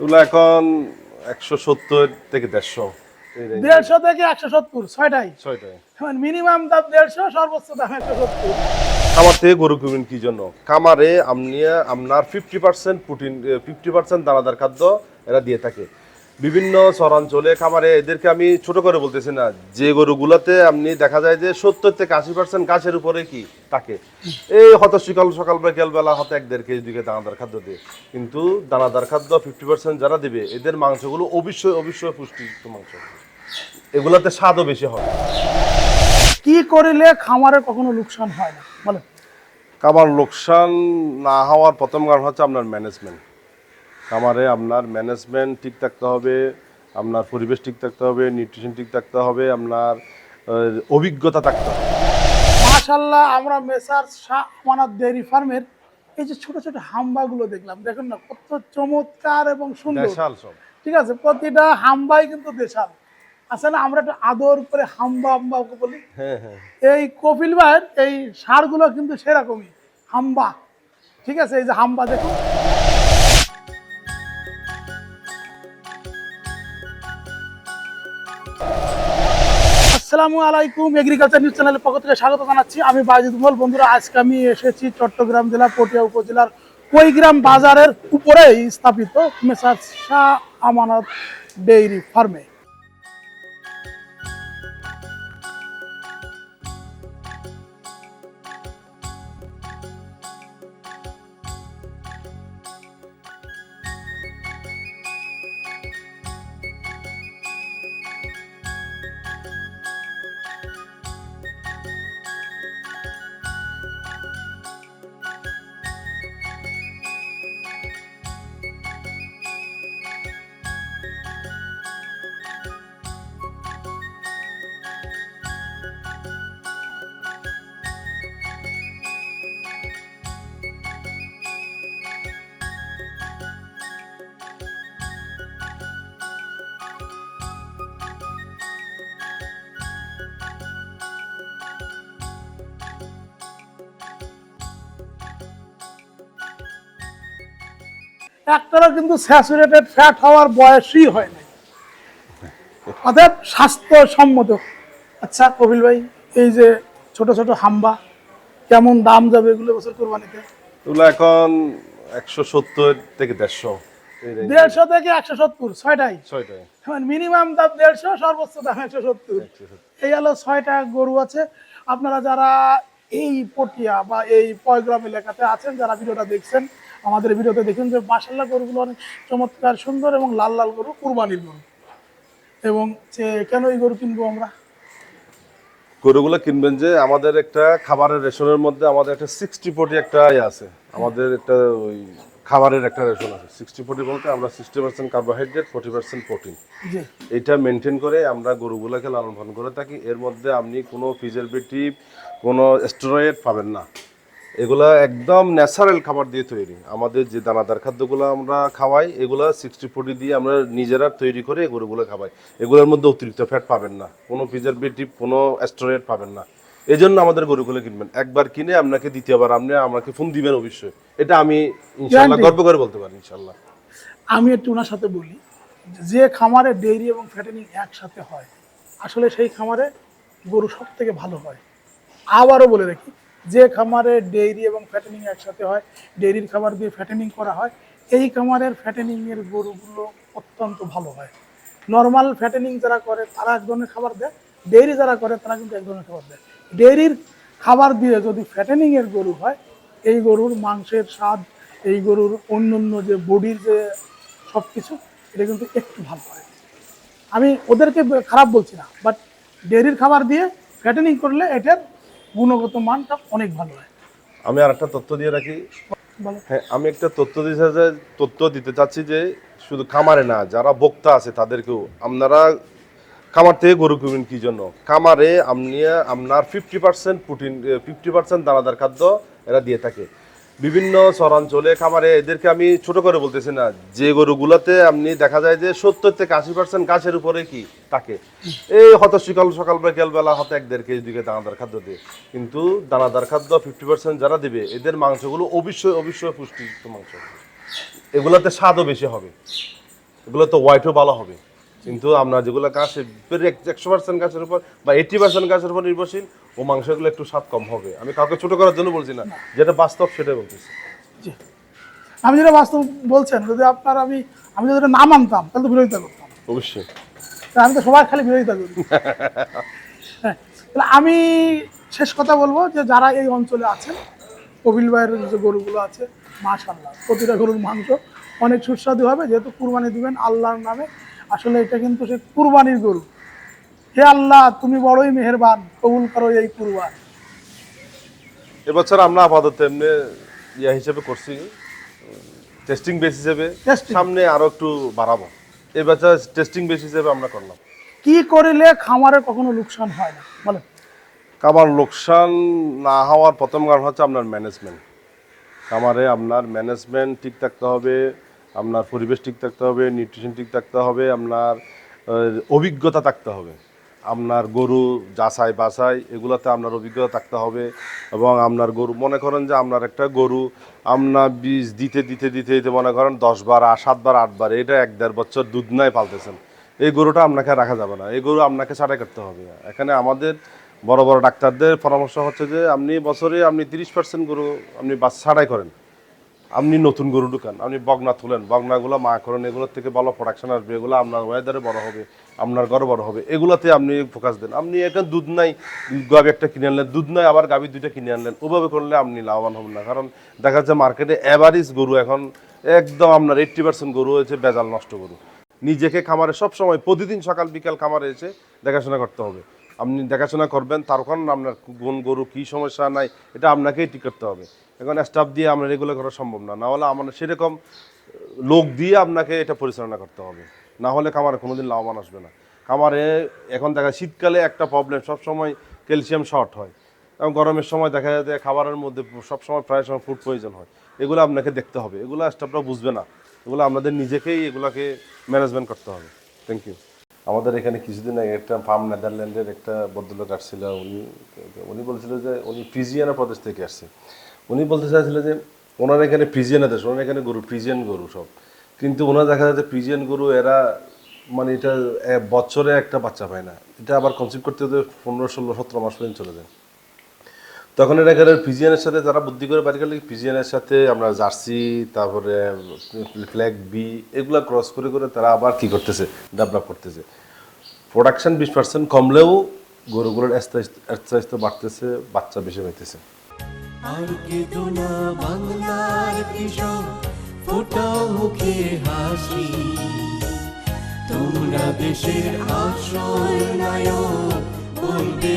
এগুলো এখন একশো সত্তর থেকে দেড়শো। দেড়শো থেকে একশো সত্তর ছয়টাই। ছয়টাই। মিনিমাম দাম দেড়শো সর্বোচ্চ দাম একশো সত্তর। খামার থেকে গরু কিনবেন কি জন্য? খামারে আপনি আপনার fifty percent protein fifty percent দানাদার খাদ্য এরা দিয়ে থাকে। বিভিন্ন চরাঞ্চলে খামারে এদেরকে আমি ছোট করে বলতেছি না যে গরুগুলোতে আপনি দেখা যায় যে সত্তর থেকে আশি পার্সেন্ট গাছের উপরে কি তাকে এই হত সকাল সকাল বিকেল বেলা হয়তো এক দেড় কেজি দিকে দানাদার খাদ্য দিয়ে। কিন্তু দানাদার খাদ্য ফিফটি পার্সেন্ট যারা দিবে এদের মাংসগুলো অবশ্যই অবশ্যই পুষ্টিযুক্ত মাংস। এগুলোতে স্বাদও বেশি হয়। কি করিলে খামারে কখনো লোকসান হয় না? বলো কামার লোকসান না হওয়ার প্রথম কারণ হচ্ছে আপনার ম্যানেজমেন্ট কামারে আপনার ম্যানেজমেন্ট ঠিক থাকতে হবে আপনার পরিবেশ ঠিক থাকতে হবে নিউট্রিশন ঠিক থাকতে হবে আপনার অভিজ্ঞতা থাকতে হবে। মাশাল্লাহ আমরা মেসার শাহ আমানত ডেয়ারি ফার্মের এই যে ছোট ছোট হাম্বাগুলো দেখলাম। দেখুন না কত চমৎকার এবং সুন্দর। ঠিক আছে প্রতিটা হাম্বাই কিন্তু দেশাল। আছে না আমরা একটু আদর করে হাম্বা হাম্বা ওকে বলি। হ্যাঁ হ্যাঁ। এই কপিল ভাইয়ের এই সারগুলো কিন্তু সেরকমই হাম্বা। ঠিক আছে এই যে হাম্বা দেখুন। আসসালামু আলাইকুম এগ্রিকালচার নিউজ চ্যানেলের পক্ষ থেকে স্বাগত জানাচ্ছি। আমি বাজিদ মল বন্ধুরা, আজকে আমি এসেছি চট্টগ্রাম জেলা পটিয়া উপজেলার কৈগ্রাম বাজারের উপরেই স্থাপিত মেসার শাহ আমানত ডেইরি ফার্মে। একটারও কিন্তু স্যাচুরেটেড ফ্যাট হওয়ার বয়সই হয় না অতএব স্বাস্থ্যসম্মত। আচ্ছা কপিল ভাই এই যে ছোট ছোট হাম্বা কেমন দাম যাবে এগুলো বছর কোরবানিতে? এগুলো এখন একশো সত্তর থেকে দেড়শো। দেড়শো থেকে একশো সত্তর ছয়টাই? ছয়টায় মিনিমাম দাম দেড়শো সর্বোচ্চ দাম একশো সত্তর। এই হলো ছয়টা গরু আছে। আপনারা যারা এই পটিয়া বা এই পয়গ্রাম এলাকাতে আছেন যারা ভিডিওটা দেখছেন আমাদের ভিডিওতে দেখুন যে মাসাল্লাহ গরুগুলো অনেক চমৎকার সুন্দর এবং লাল লাল গরু কুরবানির গরু। এবং যে কেন এই গরু কিনবো আমরা? গরুগুলো কিনবেন যে আমাদের একটা খাবারের রেশনের মধ্যে আমাদের একটা সিক্সটি ফোর্টি একটা ইয়ে আছে। আমাদের একটা ওই খাবারের একটা রেশন আছে। সিক্সটি ফোর্টি বলতে আমরা sixty percent carbohydrate forty percent protein এটা মেনটেন করে আমরা গরুগুলোকে লালন পালন করে থাকি। এর মধ্যে আপনি কোনো প্রিজারভেটিভ কোনো স্টেরয়েড পাবেন না। এগুলা একদম ন্যাচারাল খাবার দিয়ে তৈরি। আমাদের যে দানাদার খাদ্যগুলো আমরা খাওয়াই এগুলা সিক্সটি ফোর্টি দিয়ে আমরা নিজেরা তৈরি করে গরুগুলো খাওয়াই। এগুলোর মধ্যে অতিরিক্ত ফ্যাট পাবেন না কোনো প্রিজারভেটিভ কোনো স্টেরয়েড পাবেন না। এই জন্য আমাদের গরুগুলো কিনবেন। একবার কিনে আপনাকে দ্বিতীয়বার আপনি আমাকে ফোন দিবেন অবশ্যই। এটা আমি ইনশাল্লাহ গর্ব করে বলতে পারি ইনশাল্লাহ আমি একটু ওনার সাথে বলি যে খামারে ডেইরি এবং ফ্যাটেনিং একসাথে হয় আসলে সেই খামারে গরু সব থেকে ভালো হয়। আবারও বলে রাখি যে খামারে ডেইরি এবং ফ্যাটেনিং একসাথে হয়, ডেইরির খাবার দিয়ে ফ্যাটেনিং করা হয়, এই খামারের ফ্যাটেনিংয়ের গরুগুলো অত্যন্ত ভালো হয়। নর্মাল ফ্যাটেনিং যারা করে, তারা এক ধরনের খাবার দেয়, ডেইরি যারা করে, তারা কিন্তু এক ধরনের খাবার দেয়। ডেইরির খাবার দিয়ে যদি ফ্যাটেনিংয়ের গরু হয়, এই গরুর মাংসের স্বাদ, এই গরুর অন্য অন্য যে বডির যে সব কিছু এটা কিন্তু একটু ভালো হয়। আমি ওদেরকে খারাপ বলছি না বাট ডেইরির খাবার দিয়ে ফ্যাটেনিং করলে এটার গুণগত মানটা অনেক ভালো হয়। আমি আর একটা তথ্য দিয়ে রাখি। হ্যাঁ আমি একটা তথ্য দিতে যে তথ্য দিতে চাচ্ছি যে শুধু খামারে না যারা বক্তা আছে তাদেরকেও আপনারা খামার থেকে গরু কিনবেন কী জন্য? খামারে আপনি আপনার fifty percent protein fifty percent দানাদার খাদ্য এরা দিয়ে থাকে। বিভিন্ন চরাঞ্চলে খামারে এদেরকে আমি ছোট করে বলতেছি না, যে গরুগুলোতে আপনি দেখা যায় যে সত্তর থেকে আশি পার্সেন্ট গাছের উপরে কি তাকে এই হত সকাল সকাল বিকেল বেলা হয়তো এক দেড় কেজি দিকে দানাদার খাদ্য দিয়ে। কিন্তু দানাদার খাদ্য ফিফটি পার্সেন্ট যারা দিবে, এদের মাংসগুলো অবশ্যই অবশ্যই পুষ্টিযুক্ত মাংস। এগুলোতে স্বাদও বেশি হবে। এগুলো তো হোয়াইটও ভালো হবে। কিন্তু আপনার যেগুলো ঘাস একশো পার্সেন্ট গাছের উপর বা এইটি পার্সেন্ট গাছের উপর নির্ভরশীল ও মাংসগুলো একটু স্বাদ কম হবে। আমি কাউকে ছোট করার জন্য বলছি না যেটা বাস্তব সেটাই বলতেছি। আমি যেটা বাস্তব বলছেন যদি আপনার আমি আমি যদি না মানতাম তাহলে তো বিরোধিতা করতাম। অবশ্যই। আমি তো সবাই খালি বিরোধিতা করি। হ্যাঁ তাহলে আমি শেষ কথা বলব যে যারা এই অঞ্চলে আছেন কপিল ভাইয়ের যে গরুগুলো আছে মাশাল্লাহ প্রতিটা গরুর মাংস অনেক সুস্বাদু হবে যেহেতু কুরবানি দিবেন আল্লাহর নামে। আসলে এটা কিন্তু সে কুরবানির গরু। হে আল্লাহ তুমি বড়ই মেহেরবান কবুল করো এই কুরবান। এবছর আমরা আপাতত এমনি ইয়া হিসেবে করছি টেস্টিং বেস হিসেবে। সামনে আরও একটু বাড়াবো। এবছর টেস্টিং বেস হিসেবে আমরা করলাম। কি করিলে খামারে কখনো লোকসান হয় না? বলেন। কামার লোকসান না হওয়ার প্রথম কারণ হচ্ছে আপনার ম্যানেজমেন্ট খামারে আপনার ম্যানেজমেন্ট ঠিক থাকতে হবে আপনার পরিবেশ ঠিক থাকতে হবে নিউট্রিশন ঠিক থাকতে হবে, আপনার অভিজ্ঞতা থাকতে হবে। আপনার গরু যাচাই বাছাই, এগুলোতে আপনার অভিজ্ঞতা থাকতে হবে এবং আপনার গরু, মনে করেন যে আপনার একটা গরু, আপনার বীজ দিতে দিতে দিতে দিতে মনে করেন দশ বার আর সাতবার আটবার এটা এক দেড় বছর দুধ নাই পালতেছেন। এই গরুটা আপনাকে রাখা যাবে না। এই গরু আপনাকে ছাড়াই করতে হবে। এখানে আমাদের বড় বড় ডাক্তারদের পরামর্শ হচ্ছে যে আপনি বছরে আপনি তিরিশ পার্সেন্ট গরু আপনি বাস ছাড়াই করেন। আপনি নতুন গরু ঢুকান, আপনি বগনা তুলেন, বগনাগুলো মা করেন এগুলোর থেকে ভালো প্রোডাকশন আসবে, এগুলো আপনার ওয়েদারে বড় হবে, আপনার ঘরে বড় হবে, এগুলোতে আপনি ফোকাস দেন। আপনি এখন দুধ নাই, গাবি একটা কিনে আনলেন, দুধ নাই, আবার গাবি দুইটা কিনে আনলেন, ওভাবে করলে আপনি লাভবান হবেন না। কারণ দেখা যাচ্ছে মার্কেটে অ্যাভারেজ গরু এখন একদম আপনার এইট্টি পার্সেন্ট গরু হয়েছে বেজাল নষ্ট গরু। নিজেকে খামারে সব সময় প্রতিদিন সকাল, বিকাল খামারে এসে দেখাশোনা করতে হবে। আপনি দেখাশোনা করবেন, তার কারণ আপনার কোন গরু কী সমস্যা নাই, এটা আপনাকেই ঠিক করতে হবে। এখন স্টাফ দিয়ে আমরা এগুলো করা সম্ভব না না হলে আমার সেরকম লোক দিয়ে আপনাকে এটা পরিচালনা করতে হবে। না হলে খামারে কোনোদিন লাভবান আসবে না। খামারে এখন দেখা শীতকালে একটা প্রবলেম সবসময় ক্যালসিয়াম শর্ট হয়। এবং গরমের সময় দেখা যায় খাবারের মধ্যে সবসময় প্রায় সময় ফুড প্রয়োজন হয়। এগুলো আপনাকে দেখতে হবে, এগুলো স্টাফরা বুঝবে না। এগুলো আপনাদের নিজেকেই এগুলাকে ম্যানেজমেন্ট করতে হবে। থ্যাংক ইউ আমাদের এখানে কিছুদিন আগে একটা ফার্ম নেদারল্যান্ডের একটা ভদ্রলোক আসছিল, উনি উনি বলছিল যে, উনি ফ্রিজিয়ানা প্রদেশ থেকে আসছে। উনি বলতে চাইছিল যে, ওনার এখানে ফ্রিজিয়ানা দেশ, ওনার এখানে গরু, ফ্রিজিয়ান গরু সব। কিন্তু ওনার দেখা যাচ্ছে ফ্রিজিয়ান গরু এরা মানে এটা বছরে একটা বাচ্চা পায় না। এটা আবার কনসিভ করতে হতে পনেরো, ষোলো, সতেরো মাস পর্যন্ত চলে যায়। তখন এটা এখানে ফিজিয়ানের সাথে তারা বুদ্ধি করে বাড়ি গেলে ফিজিয়ানের সাথে আমরা জার্সি, তারপরে ফ্ল্যাগ বি এগুলা ক্রস করে করে তারা আবার কি করতেছে? ডেভেলপ করতেছে। প্রোডাকশন বিশ পার্সেন্ট কমলেও গরুগুলোর আস্তে বাড়তেছে, বাচ্চা বেশি হইতেছে। তোমরা দেশের আসল নায়ক, বলবে